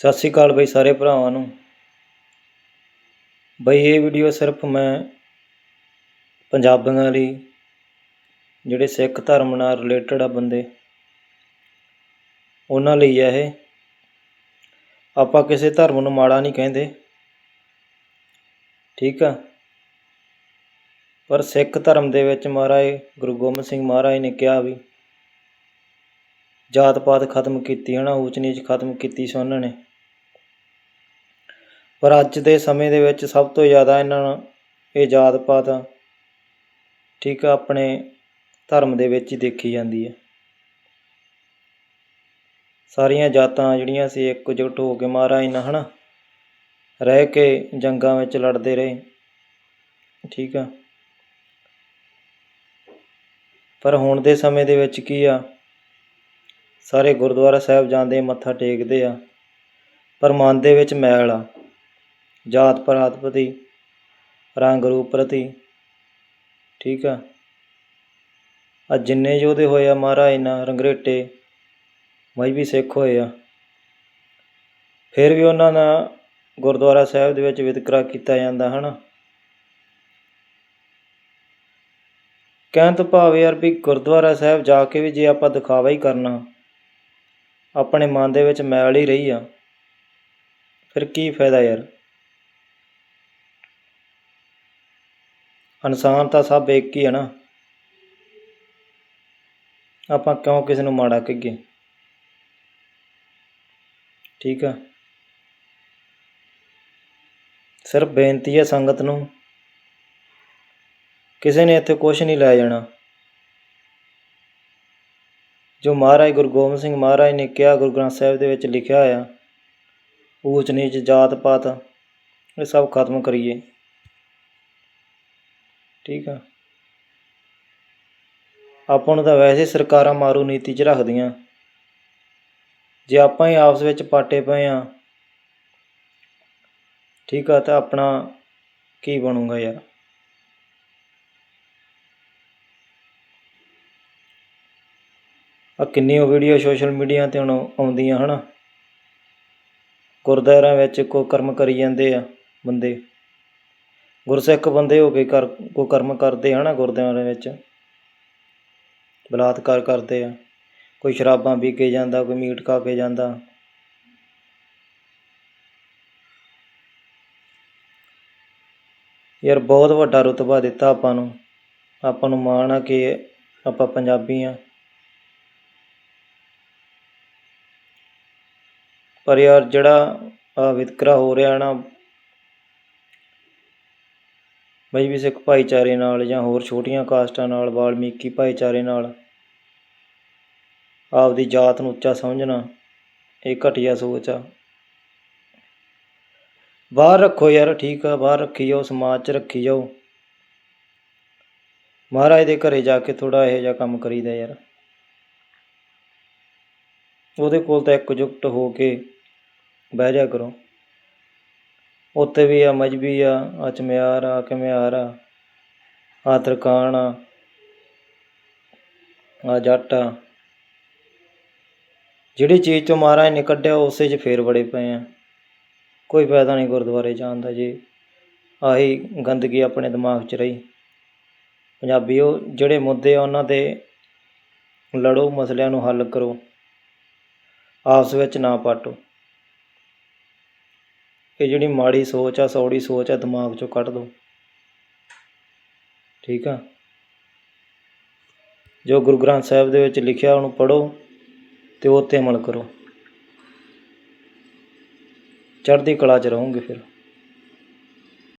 ਸਤਿ ਸ਼੍ਰੀ ਅਕਾਲ ਬਈ ਸਾਰੇ ਭਰਾਵਾਂ ਨੂੰ। ਬਈ ਇਹ ਵੀਡੀਓ ਸਿਰਫ ਮੈਂ ਪੰਜਾਬੀਆਂ ਲਈ, ਜਿਹੜੇ ਸਿੱਖ ਧਰਮ ਨਾਲ ਰਿਲੇਟਡ ਆ ਬੰਦੇ, ਉਹਨਾਂ ਲਈ ਆ ਇਹ। ਆਪਾਂ ਕਿਸੇ ਧਰਮ ਨੂੰ ਮਾੜਾ ਨਹੀਂ ਕਹਿੰਦੇ, ਠੀਕ ਆ? ਪਰ ਸਿੱਖ ਧਰਮ ਦੇ ਵਿੱਚ ਮਹਾਰਾਜ ਗੁਰੂ ਗੋਬਿੰਦ ਸਿੰਘ ਮਹਾਰਾਜ ਨੇ ਕਿਹਾ ਵੀ ਜਾਤ ਪਾਤ ਖਤਮ ਕੀਤੀ ਹੈ ਨਾ ਊਚ ਨੀਚ ਖਤਮ ਕੀਤੀ ਸੀ ਉਹਨਾਂ ਨੇ। ਪਰ ਅੱਜ ਦੇ ਸਮੇਂ ਦੇ ਵਿੱਚ ਸਭ ਤੋਂ ਜ਼ਿਆਦਾ ਇਹਨਾਂ ਨੂੰ ਇਹ ਜਾਤ ਪਾਤ, ਠੀਕ ਆ, ਆਪਣੇ ਧਰਮ ਦੇ ਵਿੱਚ ਹੀ ਦੇਖੀ ਜਾਂਦੀ ਹੈ। ਸਾਰੀਆਂ ਜਾਤਾਂ ਜਿਹੜੀਆਂ ਸੀ ਇਕਜੁੱਟ ਹੋ ਕੇ ਮਹਾਰਾਜ ਨਾਲ ਹਨਾ, ਰਹਿ ਕੇ ਜੰਗਾਂ ਵਿੱਚ ਲੜਦੇ ਰਹੇ, ਠੀਕ ਆ। ਪਰ ਹੁਣ ਦੇ ਸਮੇਂ ਦੇ ਵਿੱਚ ਕੀ ਆ, ਸਾਰੇ ਗੁਰਦੁਆਰਾ ਸਾਹਿਬ ਜਾਂਦੇ, ਮੱਥਾ ਟੇਕਦੇ ਆ, ਪਰ ਮਨ ਦੇ ਵਿੱਚ ਮੈਲ ਆ। ਜਾਤ ਪਾਤ ਪ੍ਰਤੀ, ਰੰਗ ਰੂਪ ਪ੍ਰਤੀ, ਠੀਕ ਆ? ਆ ਜਿੰਨੇ ਯੋਧੇ ਹੋਏ ਆ ਮਹਾਰਾਜ ਨਾਲ ਰੰਗਰੇਟੇ ਮਜ਼੍ਹਬੀ ਸਿੱਖ ਹੋਏ ਆ। ਫਿਰ ਵੀ ਉਹਨਾਂ ਦਾ ਗੁਰਦੁਆਰਾ ਸਾਹਿਬ ਦੇ ਵਿੱਚ ਵਿਤਕਰਾ ਕੀਤਾ ਜਾਂਦਾ, ਹਨਾ? ਕਹਿਣ ਤੋਂ ਭਾਵ ਯਾਰ ਵੀ ਗੁਰਦੁਆਰਾ ਸਾਹਿਬ ਜਾ ਕੇ ਵੀ ਜੇ ਆਪਾਂ ਦਿਖਾਵਾ ਹੀ ਕਰਨਾ, ਆਪਣੇ ਮਨ ਦੇ ਵਿੱਚ ਮੈਲ ਹੀ ਰਹੀ ਆ। ਫਿਰ ਕੀ ਫਾਇਦਾ ਯਾਰ? ਇਨਸਾਨ ਤਾਂ ਸਭ ਇੱਕ ਹੀ ਹੈ ਨਾ। ਆਪਾਂ ਕਿਉਂ ਕਿਸੇ ਨੂੰ ਮਾੜਾ ਕਹੀਏ? ਠੀਕ ਆ। ਸਿਰਫ ਬੇਨਤੀ ਹੈ ਸੰਗਤ ਨੂੰ, ਕਿਸੇ ਨੇ ਇੱਥੇ ਕੁਝ ਨਹੀਂ ਲੈ ਜਾਣਾ। ਜੋ ਮਹਾਰਾਜ ਗੁਰੂ ਗੋਬਿੰਦ ਸਿੰਘ ਮਹਾਰਾਜ ਨੇ ਕਿਹਾ, ਗੁਰੂ ਗ੍ਰੰਥ ਸਾਹਿਬ ਦੇ ਵਿੱਚ ਲਿਖਿਆ ਆ ਊਚ ਨੀਚ ਜਾਤ ਪਾਤ ਇਹ ਸਭ ਖਤਮ ਕਰੀਏ। ਠੀਕ ਆ। ਆਪਾਂ ਨੂੰ ਤਾਂ ਵੈਸੇ ਸਰਕਾਰਾਂ ਮਾਰੂ ਨੀਤੀ 'ਚ ਰੱਖਦੀਆਂ। ਜੇ ਆਪਾਂ ਹੀ ਆਪਸ ਵਿੱਚ ਪਾਟੇ ਪਏ ਆ, ਠੀਕ ਆ, ਤਾਂ ਆਪਣਾ ਕੀ ਬਣੂਗਾ ਯਾਰ? ਆ ਕਿੰਨੀਆਂ ਵੀਡੀਓ ਸੋਸ਼ਲ ਮੀਡੀਆ ਤੇ ਹੁਣ ਆਉਂਦੀਆਂ ਹਨਾ। ਗੁਰਦੁਆਰਿਆਂ ਵਿੱਚ ਕੋ ਕਰਮ ਕਰੀ ਜਾਂਦੇ ਆ ਬੰਦੇ। ਗੁਰਸਿੱਖ ਬੰਦੇ ਹੋ ਕੇ ਕਰ ਕੋ ਕਰਮ ਕਰਦੇ ਹਨਾ ਗੁਰਦੁਆਰੇ ਵਿੱਚ, ਬਲਾਤਕਾਰ ਕਰਦੇ ਆ, ਕੋਈ ਸ਼ਰਾਬਾਂ ਪੀ ਕੇ ਜਾਂਦਾ, ਕੋਈ ਮੀਟ ਖਾ ਕੇ ਜਾਂਦਾ। ਯਾਰ ਬਹੁਤ ਵੱਡਾ ਰੁਤਬਾ ਦਿੱਤਾ ਆਪਾਂ ਨੂੰ ਆਪਾਂ ਨੂੰ ਮਾਣ ਆ ਕਿ ਆਪਾਂ ਪੰਜਾਬੀ ਆ। ਪਰ ਯਾਰ ਜਿਹੜਾ ਵਿਤਕਰਾ ਹੋ ਰਿਹਾ ਨਾ ਮਜ਼੍ਹਬੀ ਸਿੱਖ ਭਾਈਚਾਰੇ ਨਾਲ ਜਾਂ ਹੋਰ ਛੋਟੀਆਂ ਕਾਸਟਾਂ ਨਾਲ, ਵਾਲਮੀਕੀ ਭਾਈਚਾਰੇ ਨਾਲ ਆਪਦੀ ਜਾਤ ਨੂੰ ਉੱਚਾ ਸਮਝਣਾ, ਇਹ ਘਟੀਆ ਸੋਚ ਆ। ਬਾਹਰ ਰੱਖੋ ਯਾਰ, ਠੀਕ ਆ, ਬਾਹਰ ਰੱਖੀ ਜਾਓ, ਸਮਾਜ 'ਚ ਰੱਖੀ ਜਾਓ। ਮਹਾਰਾਜ ਦੇ ਘਰੇ ਜਾ ਕੇ ਥੋੜਾ ਇਹੋ ਜਿਹਾ ਕੰਮ ਕਰੀਦਾ ਯਾਰ। ਉਹਦੇ ਕੋਲ ਤਾਂ ਇਕਜੁੱਟ ਹੋ ਕੇ ਬਹਿ ਜਾ ਕਰੋ। ਉੱਥੇ ਵੀ ਆ ਮਜਬੀ ਆ ਆ ਚਮਿਆਰ ਆ, ਘੁਮਿਆਰ ਆ ਆ ਤਰਕਾਣ ਆ ਆ ਜੱਟ ਆ। ਜਿਹੜੀ ਚੀਜ਼ 'ਚੋਂ ਮਹਾਰਾਜ ਨੇ ਕੱਢਿਆ, ਉਸੇ 'ਚ ਫੇਰ ਬੜੇ ਪਏ ਆ। ਕੋਈ ਫਾਇਦਾ ਨਹੀਂ ਗੁਰਦੁਆਰੇ ਜਾਣ ਦਾ ਜੀ। ਆਹੀ ਗੰਦਗੀ ਆਪਣੇ ਦਿਮਾਗ 'ਚ ਰਹੀ। ਪੰਜਾਬੀਓ ਜਿਹੜੇ ਮੁੱਦੇ ਆ, ਉਹਨਾਂ 'ਤੇ ਲੜੋ, ਮਸਲਿਆਂ ਨੂੰ ਹੱਲ ਕਰੋ। ਆਪਸ ਵਿੱਚ ਨਾ ਪਾਟੋ। ਇਹ ਜਿਹੜੀ ਮਾੜੀ ਸੋਚ ਆ, ਸੌੜੀ ਸੋਚ ਆ, ਦਿਮਾਗ 'ਚੋਂ ਕੱਢ ਦਿਓ ਠੀਕ ਆ? ਜੋ ਗੁਰੂ ਗ੍ਰੰਥ ਸਾਹਿਬ ਦੇ ਵਿੱਚ ਲਿਖਿਆ, ਉਹਨੂੰ ਪੜੋ ਤੇ ਉਹ 'ਤੇ ਅਮਲ ਕਰੋ। ਚੜ੍ਹਦੀ ਕਲਾ 'ਚ ਰਹੋਗੇ ਫਿਰ।